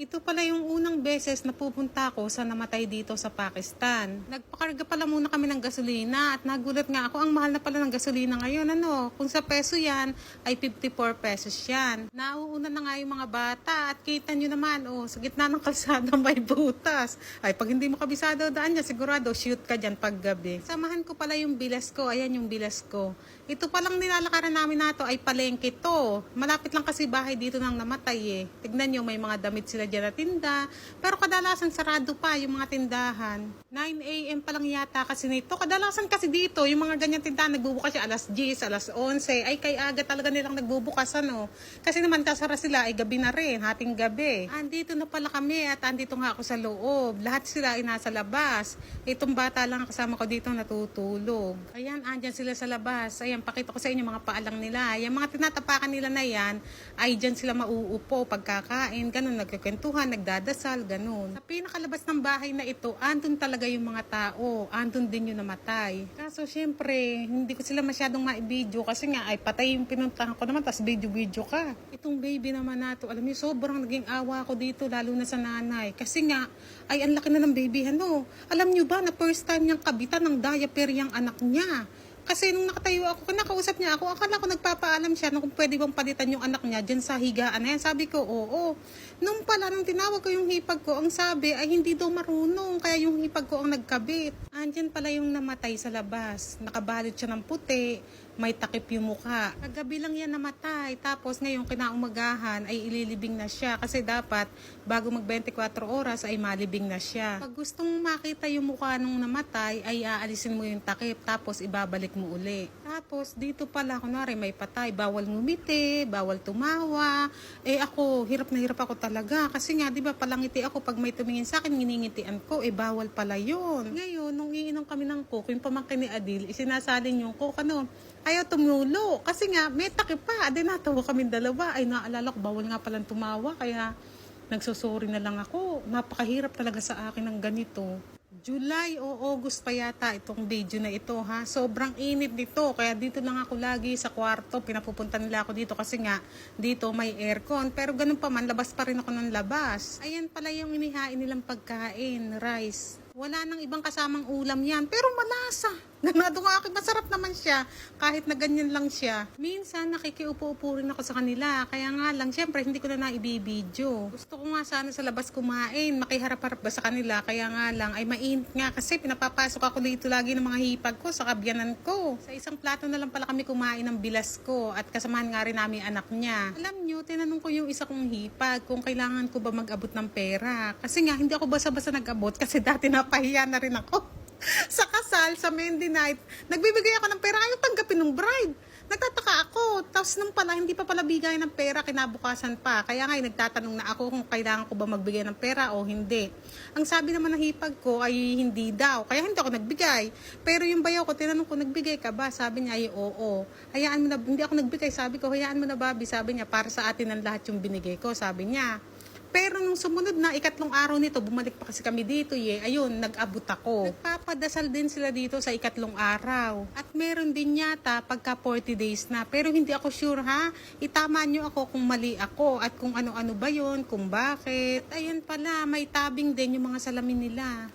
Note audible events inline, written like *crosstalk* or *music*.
Ito pala yung unang beses na pupunta ko sa namatay dito sa Pakistan. Nagpakarga pala muna kami ng gasolina at nagulat nga ako ang mahal na pala ng gasolina ngayon. Ano, kung sa peso yan ay 54 pesos yan. Nauuna na nga yung mga bata at kita nyo naman, oh, sa gitna ng kalsada may butas. Ay, pag hindi mo kabisado daan niya, sigurado shoot ka dyan pag gabi. Samahan ko pala yung bilas ko. Ayan yung bilas ko. Ito palang nilalakaran namin na to ay palengke to. Malapit lang kasi bahay dito nang namatay eh. Tignan nyo, may mga damit sila dyan na tinda. Pero kadalasan sarado pa yung mga tindahan. 9 a.m. pa lang yata kasi nito. Kadalasan kasi dito, yung mga ganyan tindahan nagbubukas siya alas 10, alas 11. Ay kay aga talaga nilang nagbubukas ano. Kasi naman kasara sila ay gabi na rin, hating gabi. Andito na pala kami at andito nga ako sa loob. Lahat sila ay nasa labas. Itong bata lang ang kasama ko dito natutulog. Ayan, andyan sila sa labas. Ayan, pakita ko sa inyo mga paalang nila. Yung mga tinatapakan nila na yan, ay dyan sila mauupo pagkakain. Ganun, nagkikwentuhan, nagdadasal, ganun. Sa pinakalabas ng bahay na ito, andun talaga yung mga tao. Andun din yung namatay. Kaso, syempre, hindi ko sila masyadong ma-video kasi nga, ay patay yung pinuntahan ko naman, tapos video-video ka. Itong baby naman nato, alam niyo, sobrang naging awa ko dito, lalo na sa nanay. Kasi nga, ay ang laki na ng baby, ano. Alam niyo ba na first time niyang kabitan ng diaper yung anak niya. Kasi nung nakatayo ako, nakausap niya ako, akala ko nagpapaalam siya na kung pwede bang palitan yung anak niya dyan sa higaan na. Sabi ko, oo. Nung pala, nung tinawag ko yung hipag ko, ang sabi ay hindi daw marunong, kaya yung hipag ko ang nagkabit. Andyan pala yung namatay sa labas. Nakabalot siya ng puti, may takip yung mukha. Kagabi lang yan namatay, tapos ngayon kinaumagahan ay ililibing na siya kasi dapat bago mag 24 oras ay malibing na siya. Pag gustong makita yung mukha nung namatay ay aalisin mo yung takip tapos ibabalik mo uli. Tapos dito pala kunwari may patay, bawal ngumiti, bawal tumawa. Eh ako, hirap na hirap ako talaga kasi nga 'di ba palangiti ako pag may tumingin sa akin, nginingitian ko, eh bawal pala yun. Ngayon, nung iinom kami ng coke, yung pamangkin ni Adil, isinasalin yung coke, ano, ayaw tumulo. Kasi nga, may takip pa. Adi natawa kami dalawa. Ay, naalala ko, bawal nga palang tumawa. Kaya, nagsusuri na lang ako. Napakahirap talaga sa akin ng ganito. July o August pa yata itong video na ito ha. Sobrang init nito. Kaya dito lang ako lagi sa kwarto. Pinapupunta nila ako dito kasi nga dito may aircon. Pero ganun pa man, labas pa rin ako ng labas. Ayan pala yung inihain nilang pagkain, rice. Wala nang ibang kasamang ulam yan. Pero malasa. Ganado nga akin. Masarap naman siya. Kahit na ganyan lang siya. Minsan nakikiupo-upo rin ako sa kanila. Kaya nga lang, syempre hindi ko na naibibidyo. Gusto ko nga sana sa labas kumain. Makiharap-harap ba sa kanila. Kaya nga lang, ay mainit nga. Kasi pinapapasok ako dito lagi ng mga hipag ko sa kabyanan ko. Sa isang plato na lang pala kami kumain ng bilas ko. At kasamahan nga rin namin anak niya. Alam nyo, tinanong ko yung isa kong hipag kung kailangan ko ba mag-abot ng pera. Kasi nga, hindi ako basa-basa nag-abot kasi dati napahiya na rin ako. *laughs* sa kasal, sa Mendy night, nagbibigay ako ng pera, ayaw tanggapin ng bride. Nagtataka ako. Tapos nung pala, hindi pa pala bigay ng pera, kinabukasan pa. Kaya nga, nagtatanong na ako kung kailangan ko ba magbigay ng pera o hindi. Ang sabi naman ng hipag ko ay hindi daw. Kaya hindi ako nagbigay. Pero yung bayaw ko, tinanong ko, nagbigay ka ba? Sabi niya ay oo. Hayaan mo na, hindi ako nagbigay. Sabi ko, hayaan mo na Bobby. Sabi niya, para sa atin ang lahat yung binigay ko. Sabi niya. Pero nung sumunod na, ikatlong araw nito, bumalik pa kasi kami dito, ye. Ayun, nag-abot ako. Nagpapadasal din sila dito sa ikatlong araw. At meron din yata pagka 40 days na. Pero hindi ako sure ha. Itama nyo ako kung mali ako at kung ano-ano ba yon kung bakit. At ayun pala, may tabing din yung mga salamin nila.